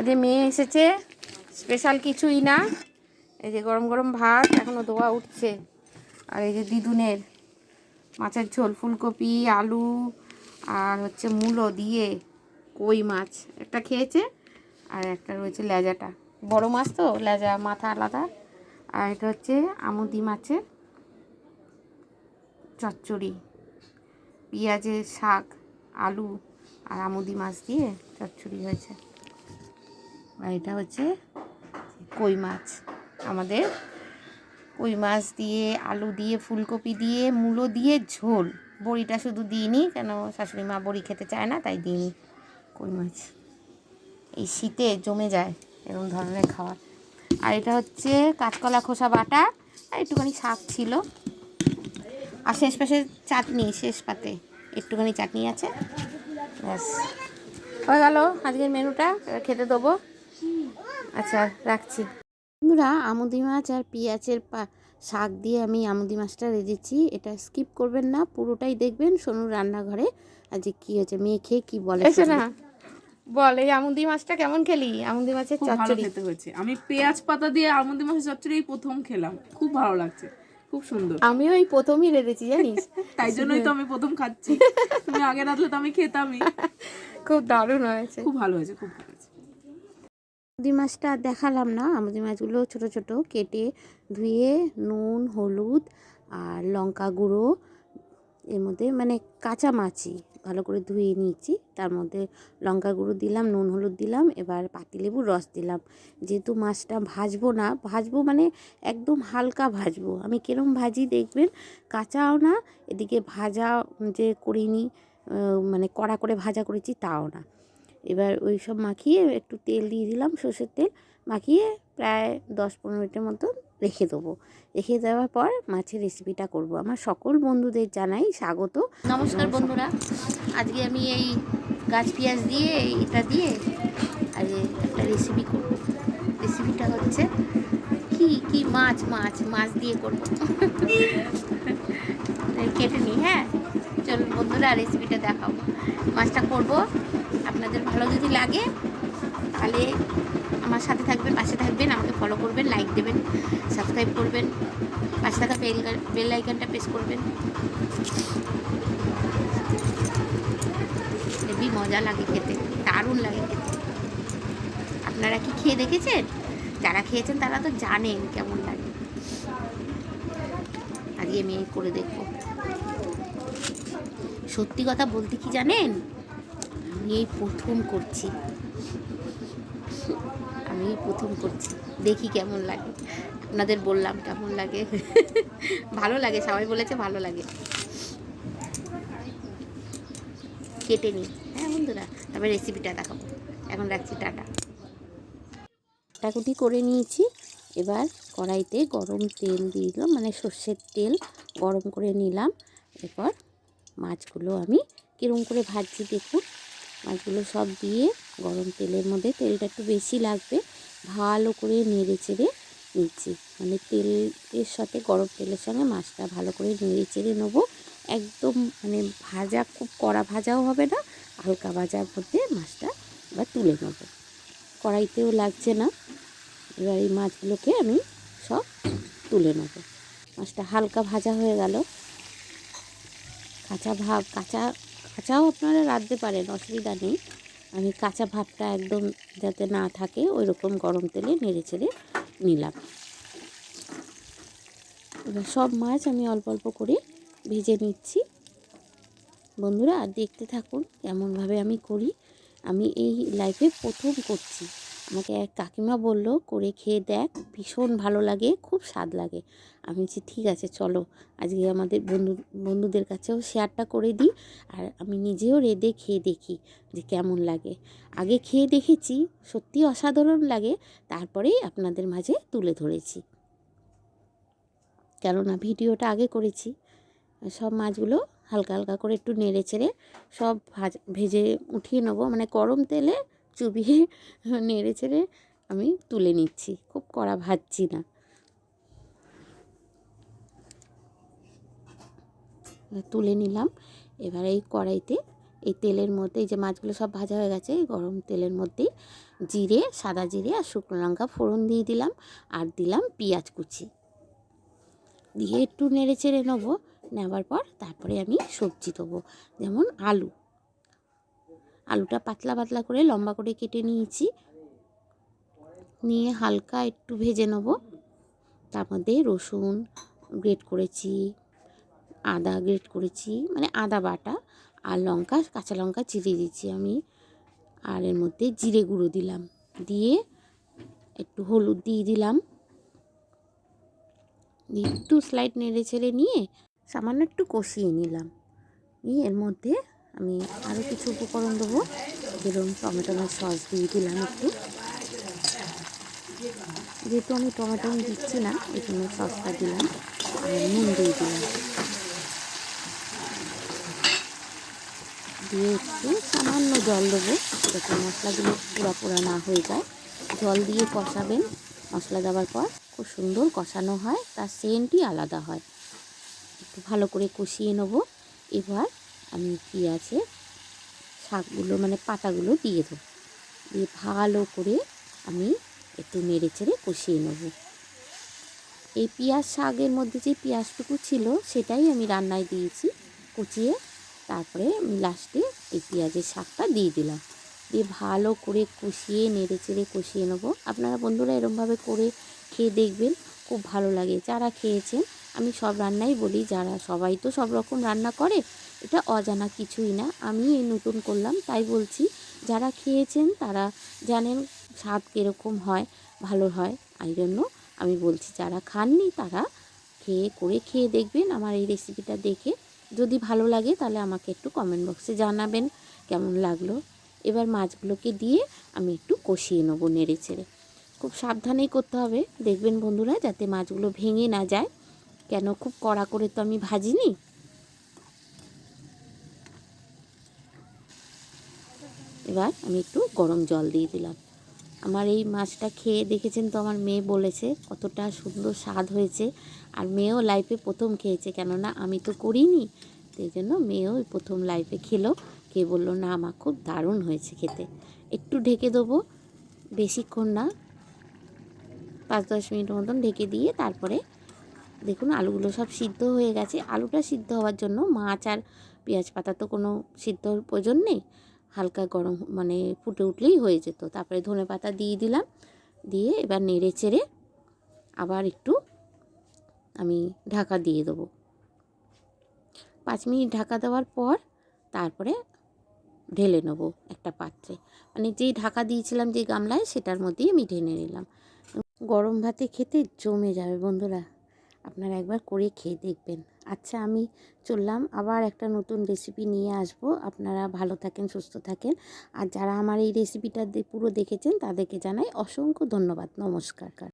আজকে মেয়ে এসেছে স্পেশাল কিছুই না। এই যে গরম গরম ভাত এখনও দোয়া উঠছে। আর এই যে দিদুনের মাছের ঝোল, ফুলকপি, আলু, আর হচ্ছে মূলো দিয়ে কই মাছ। একটা খেয়েছে, আর একটা রয়েছে লেজাটা। বড় মাছ তো, লেজা মাথা আলাদা। আর এটা হচ্ছে আমুদি মাছের চচ্চড়ি। পেঁয়াজের শাক, আলু আর আমুদি মাছ দিয়ে চচ্চড়ি হয়েছে। আর এটা হচ্ছে কই মাছ। আমাদের কই মাছ দিয়ে, আলু দিয়ে, ফুলকপি দিয়ে, মূলো দিয়ে, ঝোল। বড়িটা শুধু দিইনি, কেন শাশুড়ি মা বড়ি খেতে চায় না, তাই দিইনি কই মাছ। এই শীতে জমে যায় এরকম ধরনের খাবার। আর এটা হচ্ছে কাঁচকলা খোসা বাটা, আর একটুখানি শাক ছিল। আর শেষ পাশে চাটনি, শেষ পাতে একটুখানি চাটনি আছে। ব্যাস, হয়ে গেল আজকের মেনুটা খেতে দেবো। আচ্ছা রাখছি। বন্ধুরা আমুদি মাছ আর পেঁয়াজের পা শাক দিয়ে আমি আমুদি মাছটা রেজেছি এটা স্কিপ করবেন না পুরোটাই দেখবেন। সোনুর রান্নাঘরে আর যে কি হয়েছে মেয়ে খেয়ে কি বলে না বল এই আমুদি মাছটা কেমন খেলি? আমুদি মাছের চচ্চড়ি। খেতে হয়েছে। আমি পেঁয়াজ পাতা দিয়ে আমুদি মাছের চচ্চড়ি প্রথম খেলাম। খুব ভালো লাগছে খুব সুন্দর। আমিও এই প্রথমই রেঁধেছি জানিস? তাই জন্যই তো আমি প্রথম খাচ্ছি। তুমি আগে রাখলে তো আমি খেতামই। খুব দারুণ হয়েছে। খুব ভালো হয়েছে খুব ভালো হয়েছে মাছটা দেখালাম না। আমুদি মাছগুলো ছোট ছোট কেটে ধুয়ে নুন, হলুদ আর লঙ্কা গুঁড়ো এর মধ্যে মানে কাঁচা মাছই ভালো করে ধুয়ে নিয়েছি। তার মধ্যে লঙ্কা গুঁড়ো দিলাম, নুন, হলুদ দিলাম, এবার পাতিলেবুর রস দিলাম। যেহেতু মাছটা ভাজবো না, ভাজবো মানে একদম হালকা ভাজবো। আমি কিরম ভাজি দেখবেন, কাঁচাও না, এদিকে ভাজা যে করিনি মানে কড়া করে ভাজা করেছি তাও না। এবার ওই সব মাখিয়ে একটু তেল দিয়ে দিলাম, সর্ষের তেল। মাখিয়ে প্রায় দশ পনেরো মিনিটের মতো রেখে দেবো। রেখে দেওয়ার পর মাছের রেসিপিটা করব। আমার সকল বন্ধুদের জানাই স্বাগত। নমস্কার বন্ধুরা। আজকে আমি এই গাছ পেঁয়াজ দিয়ে এটা দিয়ে আর একটা রেসিপি করব। রেসিপিটা হচ্ছে কি কি মাছ মাছ মাছ দিয়ে করব। কেটে নিই হ্যাঁ? চলুন বন্ধুরা রেসিপিটা দেখাবো। মাছটা করব। আপনাদের ভালো যদি লাগে, তাহলে আমার সাথে থাকবেন, পাশে থাকবেন, আমাকে ফলো করবেন লাইক দেবেন সাবস্ক্রাইব করবেন, পাশে থাকা বেল বেল আইকনটা প্রেস করবেন। হেবি মজা লাগে খেতে, দারুণ লাগে খেতে। আপনারা কি খেয়ে দেখেছেন? যারা খেয়েছেন, তারা তো জানেন কেমন লাগে। আজকে আমি করে দেখব। সত্যি কথা বলতে কি জানেন? আমি এই প্রথম করছি। আমি প্রথম করছি। দেখি কেমন লাগে। আপনাদের বললাম কেমন লাগে। ভালো লাগে, সবাই বলেছে ভালো লাগে। কেটে নিই। হ্যাঁ বন্ধুরা, তবে রেসিপিটা দেখাবো। এখন রাখছি টাটা। কাটাকুটি করে নিয়েছি। এবার কড়াইতে গরম তেল দিয়ে দিলাম মানে সর্ষের তেল গরম করে নিলাম। এরপর মাছগুলো আমি কীরকম করে ভাজছি দেখুন। মাছগুলো সব দিয়ে গরম তেলের মধ্যে, তেলটা একটু বেশি লাগবে, ভালো করে নেড়ে চেড়ে নিচ্ছি। মানে তেলের সাথে, গরম তেলের সঙ্গে মাছটা ভালো করে নেড়ে চেড়ে নেব। একদম মানে ভাজা, খুব কড়া ভাজাও হবে না, হালকা ভাজার মধ্যে মাছটা এবার তুলে নেব। কড়াইতেও লাগছে না, এবার এই মাছগুলোকে আমি সব তুলে নেব। মাছটা হালকা ভাজা হয়ে গেল কাঁচা ভাব, কাঁচা, কাঁচাও আপনারা রাঁধতে পারেন, অসুবিধা নেই। আমি কাঁচা ভাবটা একদম যাতে না থাকে ওই রকম গরম তেলে নেড়ে ছেড়ে নিলাম। এবার সব মাছ আমি অল্প অল্প করে ভেজে নিচ্ছি। বন্ধুরা, দেখতে থাকুন কেমনভাবে আমি করি। আমি এই লাইফে প্রথম করছি। আমাকে এক কাকিমা বলল, করে খেয়ে দেখ, ভীষণ ভালো লাগে, খুব স্বাদ লাগে। আমি বলছি, ঠিক আছে, চলো। আজকে আমাদের বন্ধু, বন্ধুদের কাছেও শেয়ারটা করে দিই আর আমি নিজেও রেঁধে খেয়ে দেখি যে কেমন লাগে। আগে খেয়ে দেখেছি, সত্যি অসাধারণ লাগে, তারপরেই আপনাদের মাঝে তুলে ধরেছি। কেননা ভিডিওটা আগে করেছি। সব মাছগুলো হালকা হালকা করে একটু নেড়ে চেড়ে সব ভাজ, ভেজে উঠিয়ে নেব। মানে গরম তেলে চুবিয়ে নেড়ে চেড়ে আমি তুলে নিচ্ছি। খুব কড়া ভাজছি না। তুলে নিলাম। এবার এই কড়াইতে এই তেলের মধ্যে যে মাছগুলো সব ভাজা হয়ে গেছে, এই গরম তেলের মধ্যেই জিরে, সাদা জিরে আর শুকনো লঙ্কা ফোড়ন দিয়ে দিলাম আর দিলাম পেঁয়াজ কুচি। দিয়ে একটু নেড়ে চেড়ে নেব, নেওয়ার পর তারপরে আমি সবজি দেবো, যেমন আলু। আলুটা পাতলা পাতলা করে লম্বা করে কেটে নিয়েছি। নিয়ে হালকা একটু ভেজে নেব। তার মধ্যে রসুন গ্রেট করেছি, আদা গ্রেট করেছি মানে আদা বাটা আর লঙ্কা, কাঁচা লঙ্কা চিড়ে দিয়েছি আমি। আর এর মধ্যে জিরে গুঁড়ো দিলাম। দিয়ে একটু হলুদ দিয়ে দিলাম। একটু স্লাইড নেড়ে ছেড়ে নিয়ে সামান্য একটু কষিয়ে নিলাম। নিয়ে এর মধ্যে আমি আরও কিছু উপকরণ দেবো। যেরকম টমেটোর সস দিয়ে দিলাম একটু। যেহেতু আমি টমেটো দিচ্ছি না এই জন্য সসটা দিলাম। আর নুন দিয়ে দিলাম। দিয়ে একটু সামান্য জল দেবো, যাতে মশলাগুলো পুরা পোড়া না হয়ে যায়। জল দিয়ে কষাবেন। মশলা দেওয়ার পর খুব সুন্দর কষানো হয়, তার সেন্টই আলাদা হয়। একটু ভালো করে কষিয়ে নেব। এবার আমি পেঁয়াজে শাকগুলো মানে পাতাগুলো দিয়ে দেবো। দিয়ে ভালো করে আমি একটু নেড়ে চেড়ে কষিয়ে নেব। এই পেঁয়াজ শাকের মধ্যে যে পেঁয়াজটুকু ছিল সেটাই আমি রান্নায় দিয়েছি। কুচিয়ে তারপরে আমি লাস্টে এই পেঁয়াজের শাকটা দিয়ে দিলাম। দিয়ে ভালো করে কষিয়ে, নেড়ে চেড়ে কষিয়ে নেব। আপনারা বন্ধুরা এরমভাবে করে খেয়ে দেখবেন, খুব ভালো লাগে। যারা খেয়েছেন, আমি সব রান্নাই বলি, যারা সবাই তো সব রকম রান্না করে এটা অজানা কিছুই না। আমি এই নতুন করলাম, তাই বলছি, যারা খেয়েছেন তারা জানেন স্বাদ কীরকম হয়, ভালো হয়। এই জন্য আমি বলছি, যারা খাননি তারা খেয়ে, করে খেয়ে দেখবেন আমার এই রেসিপিটা দেখে। যদি ভালো লাগে তাহলে আমাকে একটু কমেন্ট বক্সে জানাবেন, কেমন লাগল। এবার মাছগুলোকে দিয়ে আমি একটু কষিয়ে নেব নেড়ে ছেড়ে খুব সাবধানেই করতে হবে। দেখবেন বন্ধুরা, যাতে মাছগুলো ভেঙে না যায়। কেন, খুব কড়া করে তো আমি ভাজিনি। এবার আমি একটু গরম জল দিয়ে দিলাম। আমার এই মাছটা খেয়ে দেখেছেন তো আমার মেয়ে বলেছে, কতটা সুন্দর স্বাদ হয়েছে। আর মেয়েও লাইফে প্রথম খেয়েছে, কেননা আমি তো করিনি। সেই জন্য মেয়েও প্রথম লাইফে খেলো। কে বলল, না আমার খুব দারুণ হয়েছে খেতে। একটু ঢেকে দেবো, বেশিক্ষণ না। পাঁচ দশ মিনিট মতন ঢেকে দিয়ে তারপরে দেখুন আলুগুলো সব সিদ্ধ হয়ে গেছে। আলুটা সিদ্ধ হওয়ার জন্য মাছ আর পেঁয়াজ পাতা তো কোনো সিদ্ধর প্রয়োজন নেই। হালকা গরম মানে ফুটে উঠলেই হয়ে যেত। তারপরে ধনে পাতা দিয়ে দিলাম, দিয়ে এবার নেড়ে চেড়ে আবার একটু আমি ঢাকা দিয়ে দেবো। পাঁচ মিনিট ঢাকা দেওয়ার পর তারপরে ঢেলে নেব একটা পাত্রে। মানে যেই ঢাকা দিয়েছিলাম যে গামলায়, সেটার মধ্যেই আমি ঢেলে নিলাম। গরম ভাতে খেতে জমে যাবে বন্ধুরা। আপনারা একবার করে খেয়ে দেখবেন। আচ্ছা আমি চললাম। আবার একটা নতুন রেসিপি নিয়ে আসব। আপনারা ভালো থাকেন, সুস্থ থাকেন। আর যারা আমার এই রেসিপিটা পুরো দেখেছেন, তাদেরকে জানাই অসংখ্য ধন্যবাদ। নমস্কার।